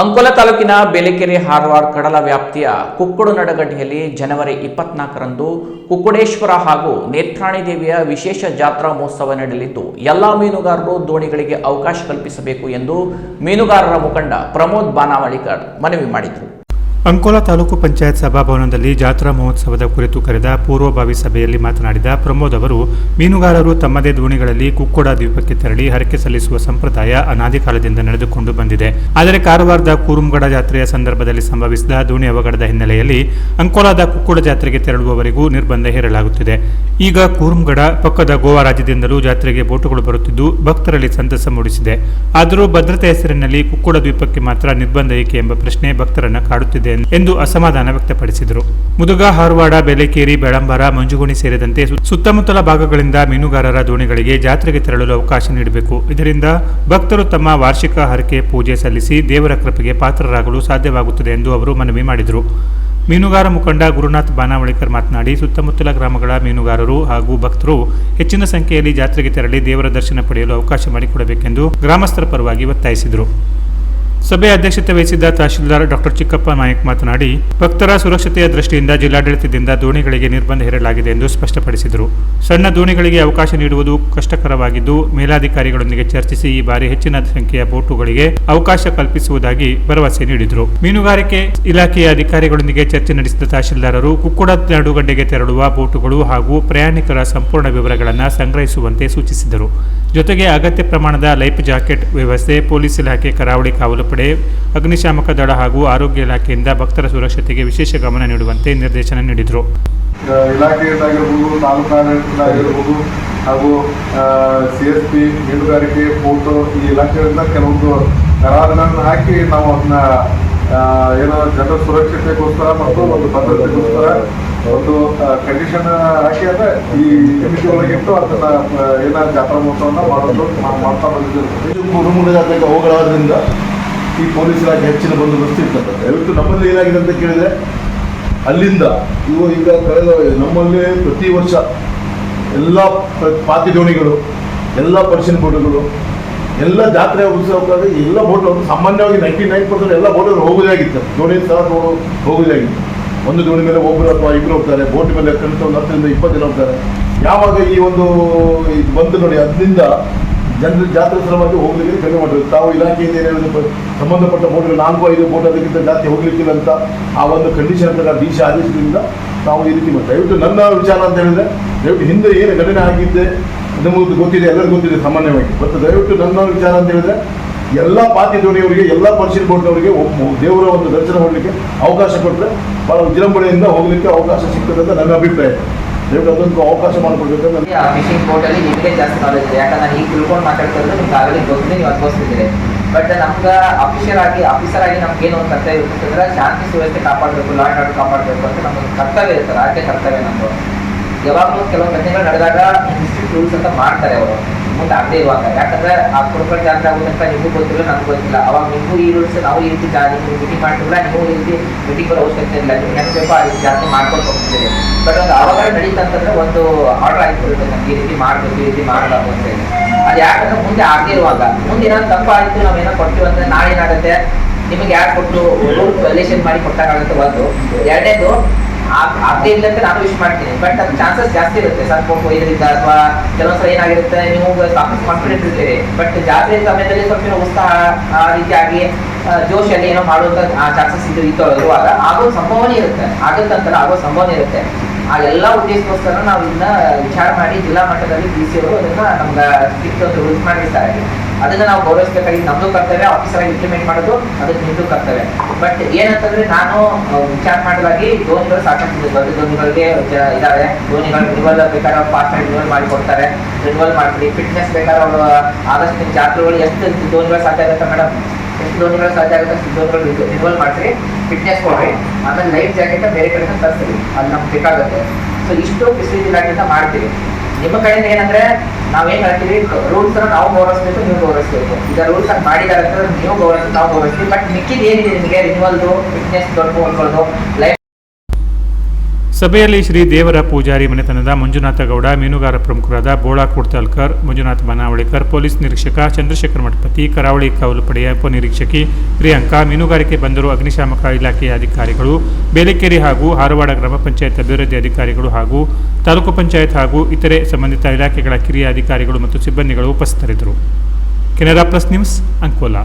ಅಂಕೋಲ ತಾಲೂಕಿನ ಬೇಲೆಕೆರೆ ಹಾರ್ವಾರ್ಡ್ ಕಡಲ ವ್ಯಾಪ್ತಿಯ ಕುಕ್ಕುಡು ನಡಗಡ್ಡಿಯಲ್ಲಿ ಜನವರಿ ಇಪ್ಪತ್ನಾಲ್ಕರಂದು ಕುಕ್ಕುಡೇಶ್ವರ ಹಾಗೂ ನೇತ್ರಾಣಿ ದೇವಿಯ ವಿಶೇಷ ಜಾತ್ರಾ ಮಹೋತ್ಸವ ನಡೆಯಲಿದ್ದು, ಎಲ್ಲಾ ಮೀನುಗಾರರು ದೋಣಿಗಳಿಗೆ ಅವಕಾಶ ಕಲ್ಪಿಸಬೇಕು ಎಂದು ಮೀನುಗಾರರ ಮುಖಂಡ ಪ್ರಮೋದ್ ಬಾನಾವಳಿಕರ್ ಮನವಿ ಮಾಡಿದರು. ಅಂಕೋಲಾ ತಾಲೂಕು ಪಂಚಾಯತ್ ಸಭಾಭವನದಲ್ಲಿ ಜಾತ್ರಾ ಮಹೋತ್ಸವದ ಕುರಿತು ಕರೆದ ಪೂರ್ವಭಾವಿ ಸಭೆಯಲ್ಲಿ ಮಾತನಾಡಿದ ಪ್ರಮೋದ್ ಅವರು, ಮೀನುಗಾರರು ತಮ್ಮದೇ ದೋಣಿಗಳಲ್ಲಿ ಕುಕ್ಕೋಡ ದ್ವೀಪಕ್ಕೆ ತೆರಳಿ ಹರಕೆ ಸಲ್ಲಿಸುವ ಸಂಪ್ರದಾಯ ಅನಾದಿ ಕಾಲದಿಂದ ನಡೆದುಕೊಂಡು ಬಂದಿದೆ. ಆದರೆ ಕಾರವಾರದ ಕೂರುಂಗಡ ಜಾತ್ರೆಯ ಸಂದರ್ಭದಲ್ಲಿ ಸಂಭವಿಸಿದ ದೋಣಿ ಅವಘಡದ ಹಿನ್ನೆಲೆಯಲ್ಲಿ ಅಂಕೋಲಾದ ಕುಕ್ಕೋಡ ಜಾತ್ರೆಗೆ ತೆರಳುವವರೆಗೂ ನಿರ್ಬಂಧ ಹೇರಲಾಗುತ್ತಿದೆ. ಈಗ ಕೂರುಂಗಡ ಪಕ್ಕದ ಗೋವಾ ರಾಜ್ಯದಿಂದಲೂ ಜಾತ್ರೆಗೆ ಬೋಟುಗಳು ಬರುತ್ತಿದ್ದು ಭಕ್ತರಲ್ಲಿ ಸಂತಸ ಮೂಡಿಸಿದೆ. ಆದರೂ ಭದ್ರತೆ ಹೆಸರಿನಲ್ಲಿ ಕುಕ್ಕೋಡ ದ್ವೀಪಕ್ಕೆ ಮಾತ್ರ ನಿರ್ಬಂಧ ಏಕೆ ಎಂಬ ಪ್ರಶ್ನೆ ಭಕ್ತರನ್ನು ಕಾಡುತ್ತಿದೆ. ಎಂದು ಅಸಮಾಧಾನ ವ್ಯಕ್ತಪಡಿಸಿದರು. ಮುದುಗ, ಹಾರವಾಡ, ಬೆಲೆಕೇರಿ, ಬೆಳಂಬರ, ಮಂಜುಗುಣಿ ಸೇರಿದಂತೆ ಸುತ್ತಮುತ್ತಲ ಭಾಗಗಳಿಂದ ಮೀನುಗಾರರ ದೋಣಿಗಳಿಗೆ ಜಾತ್ರೆಗೆ ತೆರಳಲು ಅವಕಾಶ ನೀಡಬೇಕು. ಇದರಿಂದ ಭಕ್ತರು ತಮ್ಮ ವಾರ್ಷಿಕ ಹರಕೆ ಪೂಜೆ ಸಲ್ಲಿಸಿ ದೇವರ ಕೃಪೆಗೆ ಪಾತ್ರರಾಗಲು ಸಾಧ್ಯವಾಗುತ್ತದೆ ಎಂದು ಅವರು ಮನವಿ ಮಾಡಿದರು. ಮೀನುಗಾರ ಮುಖಂಡ ಗುರುನಾಥ್ ಬಾನಾವಳಿಕರ್ ಮಾತನಾಡಿ, ಸುತ್ತಮುತ್ತಲ ಗ್ರಾಮಗಳ ಮೀನುಗಾರರು ಹಾಗೂ ಭಕ್ತರು ಹೆಚ್ಚಿನ ಸಂಖ್ಯೆಯಲ್ಲಿ ಜಾತ್ರೆಗೆ ತೆರಳಿ ದೇವರ ದರ್ಶನ ಪಡೆಯಲು ಅವಕಾಶ ಮಾಡಿಕೊಡಬೇಕೆಂದು ಗ್ರಾಮಸ್ಥರ ಪರವಾಗಿ ಒತ್ತಾಯಿಸಿದರು. ಸಭೆ ಅಧ್ಯಕ್ಷತೆ ವಹಿಸಿದ್ದ ತಹಶೀಲ್ದಾರ್ ಡಾಕ್ಟರ್ ಚಿಕ್ಕಪ್ಪ ನಾಯಕ್ ಮಾತನಾಡಿ, ಭಕ್ತರ ಸುರಕ್ಷತೆಯ ದೃಷ್ಟಿಯಿಂದ ಜಿಲ್ಲಾಡಳಿತದಿಂದ ದೋಣಿಗಳಿಗೆ ನಿರ್ಬಂಧ ಹೇರಲಾಗಿದೆ ಎಂದು ಸ್ಪಷ್ಟಪಡಿಸಿದರು. ಸಣ್ಣ ದೋಣಿಗಳಿಗೆ ಅವಕಾಶ ನೀಡುವುದು ಕಷ್ಟಕರವಾಗಿದ್ದು, ಮೇಲಾಧಿಕಾರಿಗಳೊಂದಿಗೆ ಚರ್ಚಿಸಿ ಈ ಬಾರಿ ಹೆಚ್ಚಿನ ಸಂಖ್ಯೆಯ ಬೋಟುಗಳಿಗೆ ಅವಕಾಶ ಕಲ್ಪಿಸುವುದಾಗಿ ಭರವಸೆ ನೀಡಿದರು. ಮೀನುಗಾರಿಕೆ ಇಲಾಖೆಯ ಅಧಿಕಾರಿಗಳೊಂದಿಗೆ ಚರ್ಚೆ ನಡೆಸಿದ ತಹಶೀಲ್ದಾರರು, ಕುಕ್ಕುಡ ನಡುಗಡ್ಡೆಗೆ ತೆರಳುವ ಬೋಟುಗಳು ಹಾಗೂ ಪ್ರಯಾಣಿಕರ ಸಂಪೂರ್ಣ ವಿವರಗಳನ್ನು ಸಂಗ್ರಹಿಸುವಂತೆ ಸೂಚಿಸಿದರು. ಜೊತೆಗೆ ಅಗತ್ಯ ಪ್ರಮಾಣದ ಲೈಫ್ ಜಾಕೆಟ್ ವ್ಯವಸ್ಥೆ, ಪೊಲೀಸ್ ಇಲಾಖೆ ಕರಾವಳಿ ಕಾವಲು ಪಡೆ ಅಗ್ನಿಶಾಮಕ ದಳ ಹಾಗೂ ಆರೋಗ್ಯ ಇಲಾಖೆಯಿಂದ ಭಕ್ತರ ಸುರಕ್ಷತೆಗೆ ವಿಶೇಷ ಗಮನ ನೀಡುವಂತೆ ನಿರ್ದೇಶನ ನೀಡಿದರು. ಇಲಾಖೆಯಿಂದಾಗಿರ್ಬೋದು ತಾಲೂಕು ಆಡಳಿತದಾಗಿರ್ಬೋದು ಹಾಗೂ ಸಿ ಎಸ್ ಪಿ ಮೀನುಗಾರಿಕೆ ಪೋರ್ಟ್ ಈ ಇಲಾಖೆಯಿಂದ ಕೆಲವೊಂದು ಕರಾರುಗಳನ್ನು ಹಾಕಿ ನಾವು ಅದನ್ನ ಏನೋ ಜನರ ಸುರಕ್ಷತೆಗೋಸ್ಕರ ಮತ್ತು ಒಂದು ಭದ್ರತೆಗೋಸ್ಕರ ಒಂದು ಕಂಡೀಷನ್ ಹಾಕಿ ಅಂದ್ರೆ ಈ ಸಮಿತಿ ಒಳಗಿಟ್ಟು ಅದನ್ನ ಏನಾದ್ರು ಜಾತ್ರಾ ಮಹೋತ್ಸವನ ಮಾಡೋದು ಮಾಡ್ತಾ ಬಂದಿದ್ದೀವಿ. ಇದು ಕುರುಮುಗ ಜಾತ್ರೆಗೆ ಹೋಗೋದ್ರಿಂದ ಈ ಪೊಲೀಸ್ ಇಲಾಖೆ ಹೆಚ್ಚಿನ ಬಂದೋಬಸ್ತ್ ಇರ್ತದೆ. ದಯವಿಟ್ಟು ನಮ್ಮಲ್ಲಿ ಏನಾಗಿದೆ ಅಂತ ಕೇಳಿದ್ರೆ, ಅಲ್ಲಿಂದ ಇವು ಈಗ ಕಳೆದ ನಮ್ಮಲ್ಲಿ ಪ್ರತಿ ವರ್ಷ ಎಲ್ಲ ಪಾತಿ ದೋಣಿಗಳು, ಎಲ್ಲ ಪರ್ಷನ್ ಬೋಟುಗಳು ಎಲ್ಲ ಜಾತ್ರೆ ಉತ್ಸವಕ್ಕಾಗಿ ಎಲ್ಲ ಬೋಟ್ ಸಾಮಾನ್ಯವಾಗಿ ನೈಂಟಿ ನೈನ್ ಪರ್ಸೆಂಟ್ ಎಲ್ಲ ಬೋಟಲ್ಲಿ ಹೋಗೋದೇ ಆಗಿತ್ತು. ದೋಣಿ ಸಹ ಹೋಗೋದೇ ಆಗಿತ್ತು. ಒಂದು ದೋಣಿ ಮೇಲೆ ಒಬ್ಬರು ಅಥವಾ ಇಬ್ಬರು ಹೋಗ್ತಾರೆ ಬೋಟ್ ಮೇಲೆ ಕನಿಷ್ಠ ಒಂದು ಹತ್ತರಿಂದ ಇಪ್ಪತ್ತು ಜನ ಹೋಗ್ತಾರೆ. ಯಾವಾಗ ಈ ಒಂದು ಬಂತು ನೋಡಿ, ಅದರಿಂದ ಜನರು ಜಾತ್ರೆ ಸಲುವಾಗಿ ಹೋಗ್ಲಿಕ್ಕೆ ಕಡಿಮೆ ಮಾಡಿದ್ರು. ತಾವು ಇಲಾಖೆಯಿಂದ ಏನೇನು ಸಂಬಂಧಪಟ್ಟ ಬೋಟ್ಗಳು ನಾಲ್ಕು, ಐದು ಬೋಟ್ ಅದಕ್ಕಿಂತ ಜಾಸ್ತಿ ಹೋಗ್ಲಿಕ್ಕಿಲ್ಲ ಅಂತ ಆ ಒಂದು ಕಂಡೀಷನ್ ಪ್ರಕಾರ ಸಿ ಆದೇಶದಿಂದ ನಾವು ಈ ರೀತಿ ಮಾಡಿ ದಯವಿಟ್ಟು ನನ್ನ ವಿಚಾರ ಅಂತ ಹೇಳಿದ್ರೆ, ದಯವಿಟ್ಟು ಹಿಂದೆ ಏನು ಘಟನೆ ಆಗಿದ್ದೆ ನಮಗೆ ಗೊತ್ತಿದೆ, ಎಲ್ಲರಿಗೂ ಗೊತ್ತಿದೆ ಸಾಮಾನ್ಯವಾಗಿ. ಮತ್ತು ದಯವಿಟ್ಟು ನನ್ನ ವಿಚಾರ ಅಂತ ಹೇಳಿದ್ರೆ, ಎಲ್ಲ ಪಾತಿ ದೋಣಿಯವರಿಗೆ, ಎಲ್ಲ ಪರ್ಷಿಯನ್ ಬೋಟ್ನವರಿಗೆ ದೇವರ ಒಂದು ದರ್ಶನ ಮಾಡಲಿಕ್ಕೆ ಅವಕಾಶ ಕೊಟ್ಟರೆ ಭಾಳ ವಿಜೃಂಭಣೆಯಿಂದ ಹೋಗಲಿಕ್ಕೆ ಅವಕಾಶ ಸಿಗ್ತದೆ ಅಂತ ನನ್ನ ಅಭಿಪ್ರಾಯ. ದಯವಿಟ್ಟು ಅದೊಂದು ಅವಕಾಶ ಮಾಡಿಕೊಡ್ಬೇಕು ನನ್ನ ಆ ಫಿಶಿಂಗ್ ಬೋಟಲ್ಲಿ ನಿಮಗೆ ಜಾಸ್ತಿ ನಾಲೆಜ್ ಇದೆ. ಯಾಕಂದ್ರೆ ನಾನು ಈಗ ತಿಳ್ಕೊಂಡು ಮಾತಾಡ್ತಾ ಇರೋದು ನಿಮ್ಗೆ ಆಗಲಿ ಗೊತ್ತಿದೆ ನೀವು ಅನುಭವಿಸ್ತಿದ್ದೀರಿ. ಬಟ್ ನಮ್ಗೆ ಅಫಿಷಿಯಲ್ ಆಗಿ ಆಫೀಸರ್ ಆಗಿ ನಮ್ಗೆ ಏನು ಒಂದು ಕರ್ತವ್ಯ ಇರ್ತಂದ್ರೆ ಶಾಂತಿ ಸುವ್ಯವಸ್ಥೆ ಕಾಪಾಡಬೇಕು ಲಾ ಆರ್ಡರ್ ಕಾಪಾಡಬೇಕು ಅಂತ ನಮ್ಗೆ ಕರ್ತವ್ಯ ಇರ್ತದೆ ಆಕೆ ಕರ್ತವ್ಯ ನಮ್ಮದು ಯಾವಾಗಲೂ ಕೆಲವು ಘಟನೆಗಳು ನಡೆದಾಗ ಇನ್ಸ್ಟಿಟ್ಯೂಟ್ ರೂಲ್ಸ್ ಅಂತ ಮಾಡ್ತಾರೆ ಅವರು. ಮುಂದೆ ಆಗದೆ ಇರುವಾಗ ಯಾಕಂದ್ರೆ ಆ ಕುರುಕಲ್ ಜಾತ್ರೆ ಆಗುದಂತ ನಿಮಗೂ ಗೊತ್ತಿಲ್ಲ ನನಗೂ ಗೊತ್ತಿಲ್ಲ. ಅವಾಗ ನಿಮಗೂ ಈ ರೂಲ್ಸ್ ನಾವು ಈ ರೀತಿ ಜಾರಿ, ನೀವು ಮೀಟಿಂಗ್ ಮಾಡ್ತಿಲ್ಲ ನೀವು ಈ ರೀತಿ ಮೀಟಿಂಗ್ ಬರೋ ಅವಶ್ಯಕತೆ ಇಲ್ಲ. ನಿಮ್ಗೆ ಹೆಂಗೆ ಬೇಕೋ ಆ ರೀತಿ ಜಾತ್ರೆ ಮಾಡ್ಕೊಂಡು ಹೋಗ್ತಿದ್ದೀರಿ ಬಟ್ ಒಂದು ಅವಾಗ ನಡೀತಂತಂದ್ರೆ ಒಂದು ಆರ್ಡರ್ ಆಗಿಬಿಡುತ್ತೆ ನಮ್ಗೆ. ಈ ರೀತಿ ಮಾಡ್ಬೇಕು, ಈ ರೀತಿ ಮಾಡಬಾರ್ದು ಅಂತ ಹೇಳಿ. ಅದು ಯಾಕಂದ್ರೆ ಮುಂದೆ ಆಗದೇ ಇರುವಾಗ. ಮುಂದೆ ಏನಾದ್ರು ತಪ್ಪಾಯ್ತು ನಾವೇನೋ ಕೊಡ್ತೀವಿ ಅಂದ್ರೆ ನಾಳೆ ಏನಾಗುತ್ತೆ? ನಿಮಗೆ ಯಾರು ಕೊಟ್ಟು ರೂಲ್ ವೈಲೇಷನ್ ಮಾಡಿ ಕೊಟ್ಟಾಗುತ್ತೆ ಒಂದು ಎರಡನೇದು ಆಗದೆ ಇಲ್ಲ ಅಂತ ನಾನು ವಿಶ್ ಮಾಡ್ತೀನಿ. ಬಟ್ ಅದು ಚಾನ್ಸಸ್ ಜಾಸ್ತಿ ಇರುತ್ತೆ. ಸ್ವಲ್ಪ ಇದರಿಂದ ಅಥವಾ ಕೆಲವೊಂದ್ಸಲ ಏನಾಗಿರುತ್ತೆ ನೀವು ಸಾಕಷ್ಟು ಕಾನ್ಫಿಡೆಂಟ್ ಇರ್ತೀರಿ. ಬಟ್ ಜಾತ್ರೆ ಸಮಯದಲ್ಲಿ ಸ್ವಲ್ಪ ಉತ್ಸಾಹ, ಆ ರೀತಿಯಾಗಿ ಜೋಶಲ್ಲಿ ಏನೋ ಮಾಡುವಂತ ಚಾನ್ಸಸ್ ಇದು ಇತ್ತು ಇರುವಾಗ ಆಗೋ ಸಂಭವನೇ ಇರುತ್ತೆ. ಆಗುತ್ತಂತಲ್ಲ ಆಗೋ ಸಂಭವನೇ ಇರುತ್ತೆ. ಆ ಎಲ್ಲ ಉದ್ದೇಶಕ್ಕೋಸ್ಕರ ನಾವು ಇದನ್ನ ವಿಚಾರ ಮಾಡಿ ಜಿಲ್ಲಾ ಮಟ್ಟದಲ್ಲಿ ಡಿ ಸಿ ಅವರು ಅದನ್ನ ನಮ್ಗೆ ಸ್ಟ್ರಿಕ್ಟ್ ಒಂದು ರೂಲ್ಸ್ ಮಾಡಿರ್ತಾರೆ. ಅದನ್ನ ನಾವು ಗೌರವಿಸಬೇಕಾಗಿ ನಮ್ದು ಕರ್ತವ್ಯ ಆಫೀಸರ್ ಆಗಿ ಇಂಪ್ಲಿಮೆಂಟ್ ಮಾಡೋದು, ಅದಕ್ಕೆ ನಿಮ್ದು ಕರ್ತವ್ಯ. ಬಟ್ ಏನಂತಂದ್ರೆ ನಾನು ವಿಚಾರ ಮಾಡಿದಾಗಿ ದೋಣಿಗಳು ಸಾಕಷ್ಟು ಜ- ಇದಾವೆ. ದೋಣಿಗಳು ರಿನಿವಲ್ ಬೇಕಾದ್ರೆ ಫಾಸ್ಟ್ ಆಗಿ ಮಾಡಿ ಕೊಡ್ತಾರೆ ರಿನಿವಲ್ ಮಾಡ್ತೀವಿ ಫಿಟ್ನೆಸ್ ಬೇಕಾದ್ರೆ ಅವರು, ಆದಷ್ಟು ಜಾತ್ರೆಗಳು ಎಷ್ಟು ದೋಣಿಗಳು ಸಾಧ್ಯ ಆಗುತ್ತೆ ಮೇಡಮ್ ಎಷ್ಟು ದೋಣಿಗಳು ಸಾಧ್ಯ ಆಗುತ್ತೆ ಅಷ್ಟು ದೋಣಿಗಳು ಇನ್ವಾಲ್ವ್ ಮಾಡಿರಿ ಫಿಟ್ನೆಸ್ ಕೊಡ್ರಿ, ಆಮೇಲೆ ಲೈಫ್ ಜಾಕೆಟ್ ಬೇರೆ ಕಡೆ ತರಿಸ್ತೀವಿ ಅದು ನಮ್ಗೆ ಬೇಕಾಗುತ್ತೆ. ಸೊ ಇಷ್ಟು ಫೆಸಿಲಿಟಿ ಇಲಾಖೆಯಿಂದ ಮಾಡ್ತೀವಿ ನಿಮ್ಮ ಕಡೆಯಿಂದ ಏನಂದ್ರೆ, ನಾವೇನ್ ಹೇಳ್ತೀವಿ ರೂಲ್ಸ್ ನಾವು ಗೌರವಿಸ್ಬೇಕು, ನೀವು ಗೌರವಿಸ್ಬೇಕು. ಈಗ ರೂಲ್ಸ್ ಆಗಿ ಮಾಡಿದಾರೆ ನೀವು ಗೌರವಿಸಿ ನಾವು ಗೌರವಿಸ್ತೀವಿ. ಬಟ್ ಮಿಕ್ಕಿದ ಏನಿದೆ ನಿಮಗೆ? ರಿನಿವಲ್ದು ಫಿಟ್ನೆಸ್ ದೊಡ್ಡ ಲೈಫ್ ಸಭೆಯಲ್ಲಿ ಶ್ರೀ ದೇವರ ಪೂಜಾರಿ ಮನೆತನದ ಮಂಜುನಾಥ ಗೌಡ, ಮೀನುಗಾರ ಪ್ರಮುಖರಾದ ಬೋಳಾ ಕುಡ್ತಾಲ್ಕರ್, ಮಂಜುನಾಥ ಬನಾವಳಿಕರ್, ಪೊಲೀಸ್ ನಿರೀಕ್ಷಕ ಚಂದ್ರಶೇಖರ್ ಮಠಪತಿ, ಕರಾವಳಿ ಕಾವಲು ಪಡೆಯ ಉಪನಿರೀಕ್ಷಕಿ ಪ್ರಿಯಾಂಕಾ, ಮೀನುಗಾರಿಕೆ ಬಂದರು, ಅಗ್ನಿಶಾಮಕ ಇಲಾಖೆಯ ಅಧಿಕಾರಿಗಳು, ಬೇಲೆಕೇರಿ ಹಾಗೂ ಹಾರವಾಡ ಗ್ರಾಮ ಪಂಚಾಯತ್ ಅಭಿವೃದ್ಧಿ ಅಧಿಕಾರಿಗಳು ಹಾಗೂ ತಾಲೂಕು ಪಂಚಾಯತ್ ಹಾಗೂ ಇತರೆ ಸಂಬಂಧಿತ ಇಲಾಖೆಗಳ ಕಿರಿಯ ಅಧಿಕಾರಿಗಳು ಮತ್ತು ಸಿಬ್ಬಂದಿಗಳು ಉಪಸ್ಥಿತರಿದ್ದರು. Canara plus news Ankola.